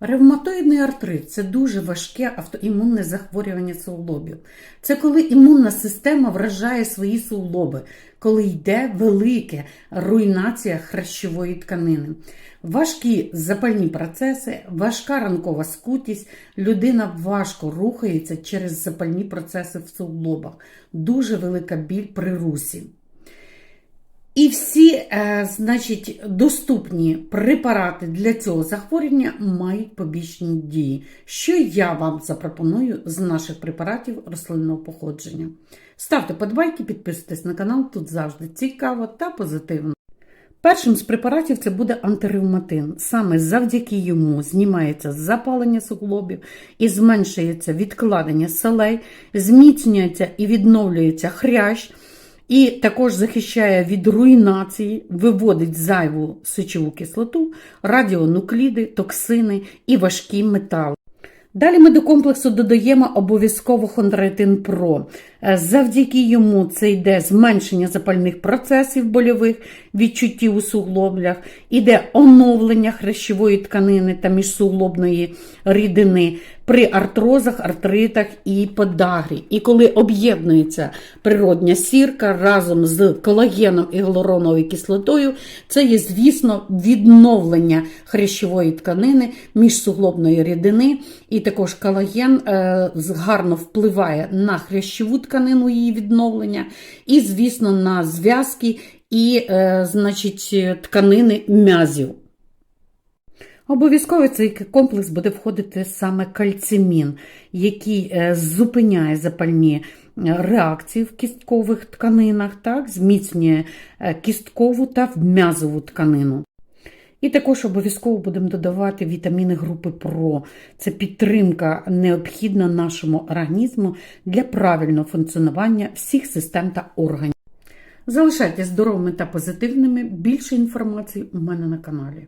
Ревматоїдний артрит це дуже важке автоімунне захворювання суглобів. Це коли імунна система вражає свої суглоби, коли йде велика руйнація хрящової тканини. Важкі запальні процеси, важка ранкова скутість, людина важко рухається через запальні процеси в суглобах, дуже велика біль при русі. І всі, значить, доступні препарати для цього захворювання мають побічні дії, що я вам запропоную з наших препаратів рослинного походження. Ставте подбайки, підписуйтесь на канал, тут завжди цікаво та позитивно. Першим з препаратів це буде антиревматин. Саме завдяки йому знімається запалення суглобів і зменшується відкладення солей, зміцнюється і відновлюється хрящ, і також захищає від руйнації, виводить зайву сечову кислоту, радіонукліди, токсини і важкі метали. Далі ми до комплексу додаємо обов'язково хондроїтин ПРО. Е, Завдяки йому це йде зменшення запальних процесів больових відчуттів у суглоблях, іде оновлення хрящової тканини та міжсуглобної рідини при артрозах, артритах і подагрі. І коли об'єднується природня сірка разом з колагеном і гіалуроновою кислотою, це є, звісно, відновлення хрящової тканини, міжсуглобної рідини, і також колаген е, гарно впливає на хрящову тканину її відновлення, і, звісно, на зв'язки і, е, значить, тканини м'язів. Обов'язково цей комплекс буде входити саме кальцимін, який е, зупиняє запальні е, реакції в кісткових тканинах, так, зміцнює е, кісткову та м'язову тканину. І також обов'язково будемо додавати вітаміни групи ПРО. Це підтримка необхідна нашому організму для правильного функціонування всіх систем та органів. Залишайтесь здоровими та позитивними. Більше інформації у мене на каналі.